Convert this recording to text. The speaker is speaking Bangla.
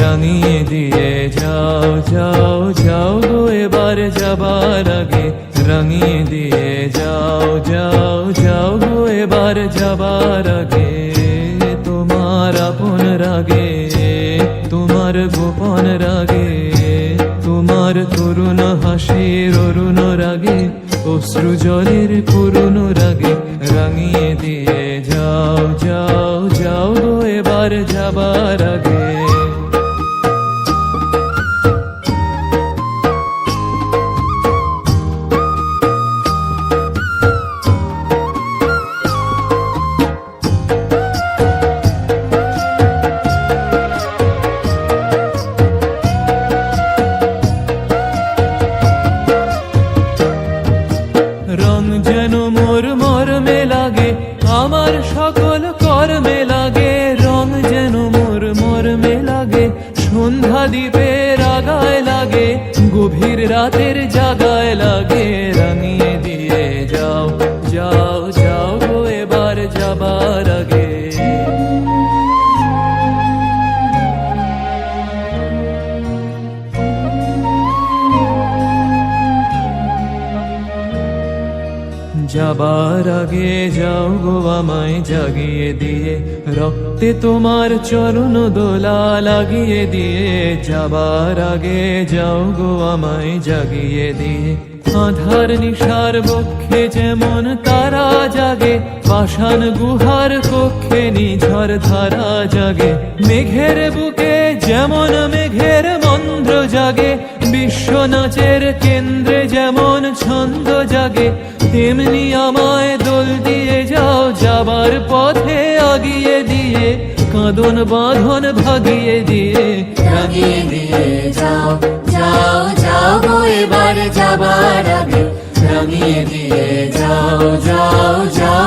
রাঙিয়ে দিয়ে যাও যাও যাও গো এবার যাবার আগে। রাঙিয়ে দিয়ে যাও যাও যাও গো এবার যাবার আগে। তোমার আপন রাগে, তোমার গোপন রাগে, তোমার তরুণ হাসির অরুণ রাগে, অশ্রু জলের করুণ রাগে। রাঙিয়ে দিয়ে যাও যাও যাও গো এবার যাবার আগে। রং যেন মোর মরমে লাগে, আমার সকল কর্মে লাগে। রং যেন মোর মরমে লাগে, সন্ধ্যা দ্বীপের রাগায় লাগে, গভীর রাতের জাগায় লাগে। রাঙিয়ে দিয়ে যাও যাও যাও গো এবার যাবার আগে। যাবার আগে যাও গো আমায় জাগিয়ে দিয়ে। রক্তে তোমার চরণ দোলা লাগিয়ে দিয়ে। যাবার আগে যাও গো আমায় জাগিয়ে দিয়ে। আধার নিশার বক্ষে যেমন তারা জাগে পাষাণ গুহার কক্ষে নিঝর ধারা জাগে। মেঘের বুকে যেমন মেঘের মন্দ্র জাগে, বিশ্ব নাচের কেন্দ্রে যেমন ছন্দ জাগে। তেমনি আমায় দোল দিয়ে যাও, যাবার পথে আগিয়ে দিয়ে, কাঁদন বাঁধন ভাগিয়ে দিয়ে। রাগিয়ে দিয়ে যাও যাও যাও গো এবার যাবার আগে। রাগিয়ে দিয়ে যাও যাও যাও